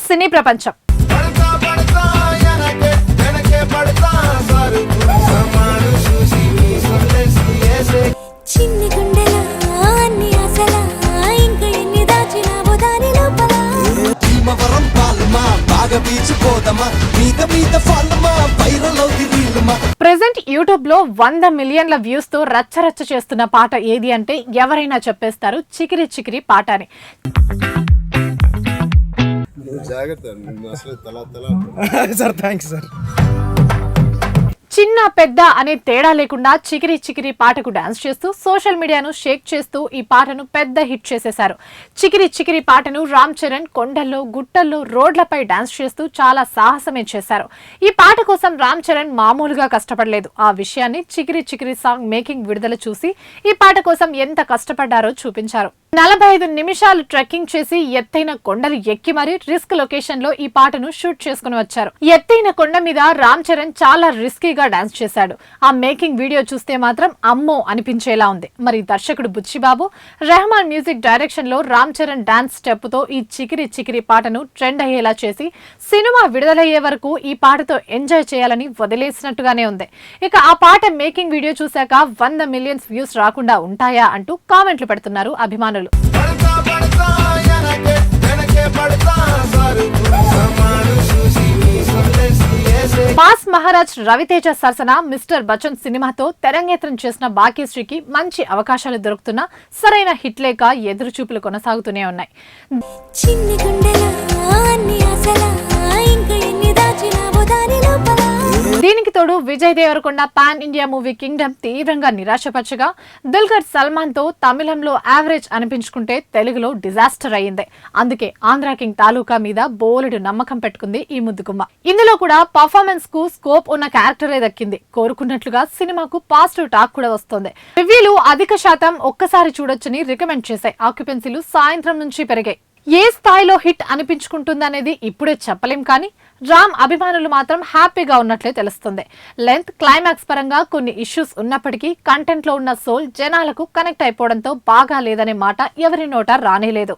సినీ ప్రపంచం. పడతా పడతా వెనకే వెనకే పడతా సరుకు సమాను చూసి వదిలేసి ఏసే చిన్ని గుండెలా అన్ని ఆశలా ఇంకా ఎన్ని దాచినావో దాని లోపల. భీమవరం పాలమా బాగా బీచిపోదమా మీద మీద ఫాలమా వైరల్ అవుది రీలుమా ప్రెసెంట్ యూట్యూబ్లో వంద మిలియన్ల వ్యూస్తో రచ్చరచ్చ చేస్తున్న పాట ఏది అంటే ఎవరైనా చెప్పేస్తారు చికిరి చికిరి పాట అని. జాగ్రత్త నిన్ను అసలు తల తల సార్ థ్యాంక్స్ సార్. చిన్న పెద్ద అనే తేడా లేకుండా చికిరి చికిరి పాటకు డాన్స్ చేస్తూ సోషల్ మీడియాను షేక్ చేస్తూ ఈ పాటను పెద్ద హిట్ చేసేశారు. చికిరి చికిరి పాటను రామ్ చరణ్ కొండల్లో గుట్టల్లో రోడ్లపై డాన్స్ చేస్తూ చాలా సాహసమే చేశారు. ఈ పాట కోసం రామ్ చరణ్ మామూలుగా కష్టపడలేదు. ఆ విషయాన్ని చికిరి చికిరి సాంగ్ మేకింగ్ విడుదల చూసి ఈ పాట కోసం ఎంత కష్టపడ్డారో చూపించారు. నలభై ఐదు నిమిషాలు ట్రెక్కింగ్ చేసి ఎత్తైన కొండలు ఎక్కి మరీ రిస్క్ లొకేషన్లో ఈ పాటను షూట్ చేసుకుని వచ్చారు. ఎత్తైన కొండ మీద రామ్ చరణ్ చాలా రిస్కీగా డాన్స్ చేశాడు. ఆ మేకింగ్ వీడియో చూస్తే మాత్రం అమ్మో అనిపించేలా ఉంది. మరి దర్శకుడు బుచ్చిబాబు రెహమాన్ మ్యూజిక్ డైరెక్షన్లో రామ్ చరణ్ డాన్స్ స్టెప్తో ఈ చికిరి చికిరి పాటను ట్రెండ్ అయ్యేలా చేసి సినిమా విడుదలయ్యే వరకు ఈ పాటతో ఎంజాయ్ చేయాలని వదిలేసినట్టుగానే ఉంది. ఇక ఆ పాట మేకింగ్ వీడియో చూశాక వంద మిలియన్స్ వ్యూస్ రాకుండా ఉంటాయా అంటూ కామెంట్లు పెడుతున్నారు అభిమానులు. ఏసే మాస్ మహారాజ్ రవితేజ సరసన మిస్టర్ బచ్చన్ సినిమాతో తెరంగేత్రం చేసిన భాగ్యశ్రీకి మంచి అవకాశాలు దొరుకుతున్నా సరైన హిట్ లేక ఎదురు చూపులు కొనసాగుతూనే ఉన్నాయి. చిన్ని దీనికి తోడు Vijay Deverakonda pan India movie Kingdom తీవ్రంగా నిరాశపరచగా దుల్కర్ సల్మాన్తో తమిళంలో యావరేజ్ అనిపించుకుంటే తెలుగులో డిజాస్టర్ అయ్యింది. అందుకే ఆంధ్ర కింగ్ తాలూకా మీద బోలెడు నమ్మకం పెట్టుకుంది ఈ ముద్దుకుమ్మ ఇందులో కూడా పర్ఫార్మెన్స్కు స్కోప్ ఉన్న క్యారెక్టరే దక్కింది. కోరుకున్నట్లుగా సినిమాకు పాజిటివ్ టాక్ కూడా వస్తోంది. రివ్యూలు అధిక శాతం ఒక్కసారి చూడొచ్చని రికమెండ్ చేశాయి. ఆక్యుపెన్సీలు సాయంత్రం నుంచి పెరిగాయి. ఏ స్థాయిలో హిట్ అనిపించుకుంటుందనేది ఇప్పుడే చెప్పలేం కానీ రామ్ అభిమానులు మాత్రం హ్యాపీగా ఉన్నట్లే తెలుస్తుంది. లెంత్ క్లైమాక్స్ పరంగా కొన్ని ఇష్యూస్ ఉన్నప్పటికీ కంటెంట్లో ఉన్న సోల్ జనాలకు కనెక్ట్ అయిపోవడంతో బాగా లేదనే మాట ఎవరి నోట రానేలేదు.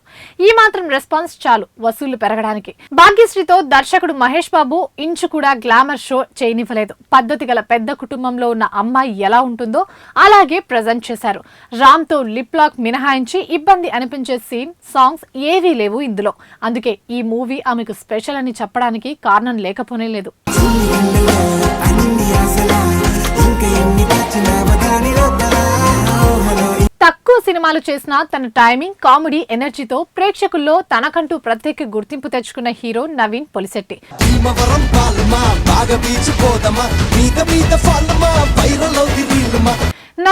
ఈ మాత్రం రెస్పాన్స్ చాలు వసూళ్ళు పెరగడానికి. భాగ్యశ్రీతో దర్శకుడు మహేష్ బాబు ఇంచు కూడా గ్లామర్ షో చేయనివ్వలేదు. పద్ధతి గల పెద్ద కుటుంబంలో ఉన్న అమ్మాయి ఎలా ఉంటుందో అలాగే ప్రజెంట్ చేశారు. రామ్తో లిప్ లాక్ మినహాయించి ఇబ్బంది అనిపించే సీన్ సాంగ్స్ ఏవి లేవు ఇందులో. అందుకే ఈ మూవీ ఆమెకు స్పెషల్ అని చెప్పడానికి కారణం లేకపోనే లేదు. తక్కువ సినిమాలు చేసిన తన టైమింగ్ కామెడీ ఎనర్జీతో ప్రేక్షకుల్లో తనకంటూ ప్రత్యేక గుర్తింపు తెచ్చుకున్న హీరో నవీన్ పొలిశెట్టి. బాగా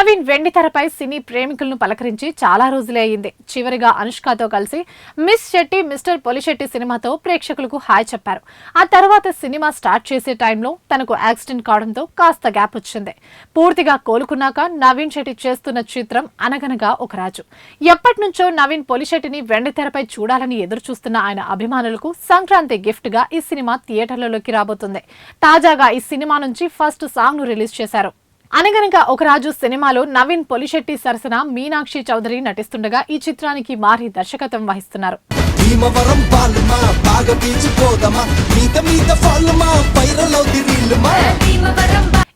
నవీన్ వెండి తెరపై సినీ ప్రేమికులను పలకరించి చాలా రోజులే అయింది చివరిగా అనుష్కతో కలిసి మిస్ శెట్టి మిస్టర్ పొలిశెట్టి సినిమాతో ప్రేక్షకులకు హాయ్ చెప్పారు. ఆ తర్వాత సినిమా స్టార్ట్ చేసే టైంలో తనకు యాక్సిడెంట్ కావడంతో కాస్త గ్యాప్ వచ్చింది. పూర్తిగా కోలుకున్నాక నవీన్ శెట్టి చేస్తున్న చిత్రం అనగనగా ఒక రాజు. ఎప్పటి నుంచో నవీన్ పొలిశెట్టిని వెండి తెరపై చూడాలని ఎదురు చూస్తున్న ఆయన అభిమానులకు సంక్రాంతి గిఫ్ట్గా ఈ సినిమా థియేటర్లలోకి రాబోతుంది. తాజాగా ఈ సినిమా నుంచి ఫస్ట్ సాంగ్ను రిలీజ్ చేశారు. అనగనగా ఒక రాజు సినిమాలో నవీన్ పొలిశెట్టి సరసన మీనాక్షి చౌదరి నటిస్తుండగా ఈ చిత్రానికి మారి దర్శకత్వం వహిస్తున్నారు.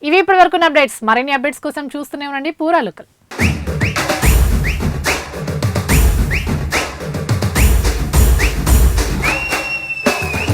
ఇవి ఇప్పటి వరకు అప్డేట్స్. మరిన్ని అప్డేట్స్ కోసం చూస్తూనే ఉండండి. పూరా లుకల్